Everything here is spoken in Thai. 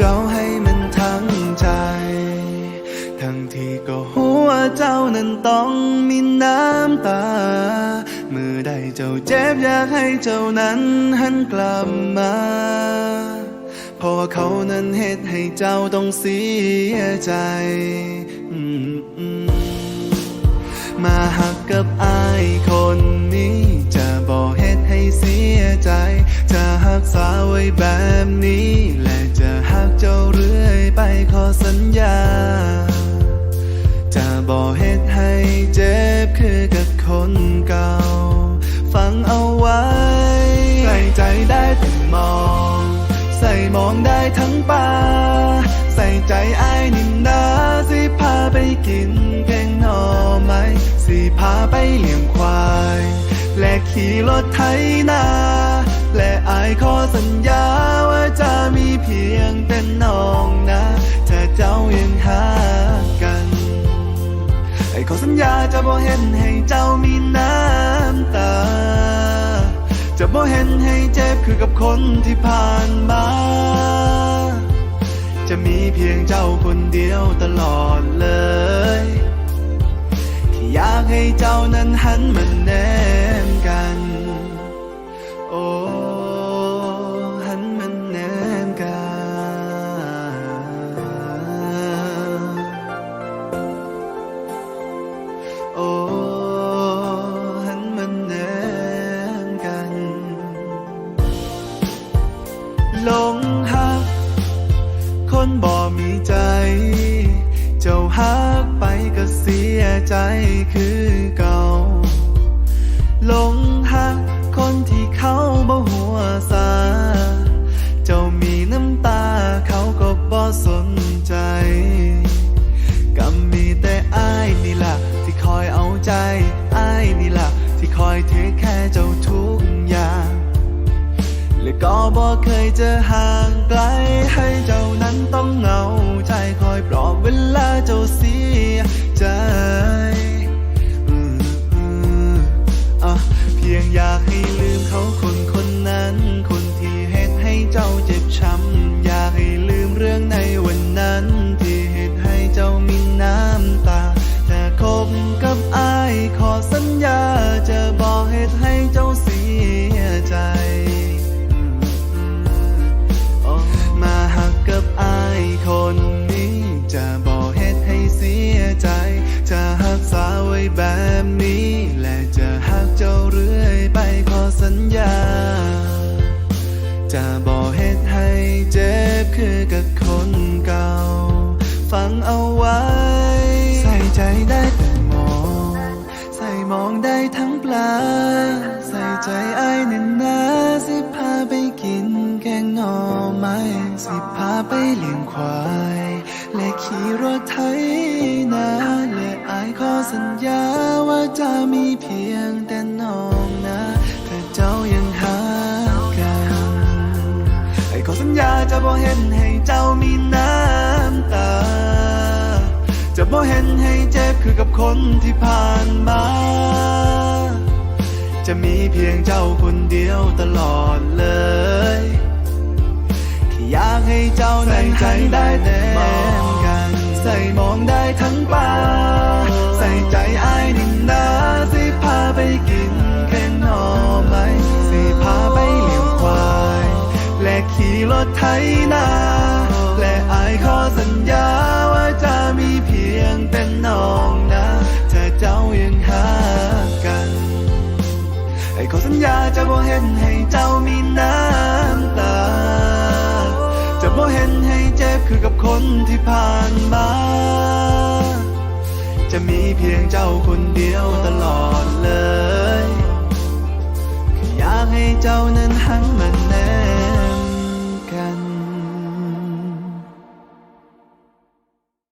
เจ้าให้มันทั้งใจ ทั้งที่ก็หัวเจ้านั้นต้องมีน้ำตา เมื่อใดเจ้าเจ็บอยากให้เจ้านั้นหันกลับมา เพราะว่าเขานั้นเหตุให้เจ้าต้องเสียใจ มาหักกับอายคนนี้จะบอกเหตุให้เสียใจ จะหักษาไว้แบบนี้แหละ สัญญา จะบอกเหตุให้เจ็บคือกับคนเก่า ฟังเอาไว้ใส่ใจได้แต่มอง ใส่มองได้ทั้งปาใส่ใจไอ้ายนินดาสิพาไปกินแกงหน่อไม้สิพาไปเลี้ยงควาย และขี่รถไถนา และอายขอสัญญาว่าจะมีเพียงแต่น้องนะถ้าเจ้ายังหากันไอ้ขอสัญญาจะบ่เห็นให้เจ้ามีน้ำตา จะบ่เห็นให้เจ็บคือกับคนที่ผ่านมา จะมีเพียงเจ้าคนเดียวตลอดเลยที่อยากให้เจ้านั้นหันมาแนมกัน ลงหัก คนบ่มีใจ เจ้าหักไปก็เสียใจคือเก่าหลงหัก ที่เขาบ่หัวซาเจ้ามีน้ำตาเขาก็บ่สนใจก็มีแต่อ้ายนี่ล่ะ ที่คอยเอาใจอ้ายนี่ล่ะ ที่คอยเทคแค่เจ้าทุกอย่างและก็บอเคยจะห่างไกลให้เจ้านั้นต้องเหงาใจค เจ้าเจ็บช้ำ ฟังเอาไว้ ใส่ใจได้แต่มอง ใส่มองได้ทั้งปลา ใส่ใจไอ้ายเน้นนาสิพาไปกินแกงหน่อไม้สิพาไปเลี้ยงควาย และขี่รถไถนาและอายขอสัญญาว่าจะมีเพียงแต่น้องนะถ้าเจ้ายังหากันไอ้ขอสัญญาจะบ่เห็นให้เจ้ามีน้ำ ตา จะบ่เห็นให้เจ็บคือกับคนที่ผ่านมา จะมีเพียงเจ้าคนเดียวตลอดเลยแค่อยากให้เจ้านั้นใจได้แต่มองกัน ใส่มองได้ทั้งปาใส่ใจไอ้ายนินดาสิพาไปกินแค่นอไม้สิพาไปเลี้ยงควาย และขี่รถไถนา อายขอสัญญาว่าจะมีเพียงแต่น้องนะถ้าเจ้ายังหากันไอ้ขอสัญญาจะบ่เห็นให้เจ้ามีน้ำตา จะบ่เห็นให้เจ็บคือกับคนที่ผ่านมาจะมีเพียงเจ้าคนเดียวตลอดเลย อยากให้เจ้านั้นหันมาแน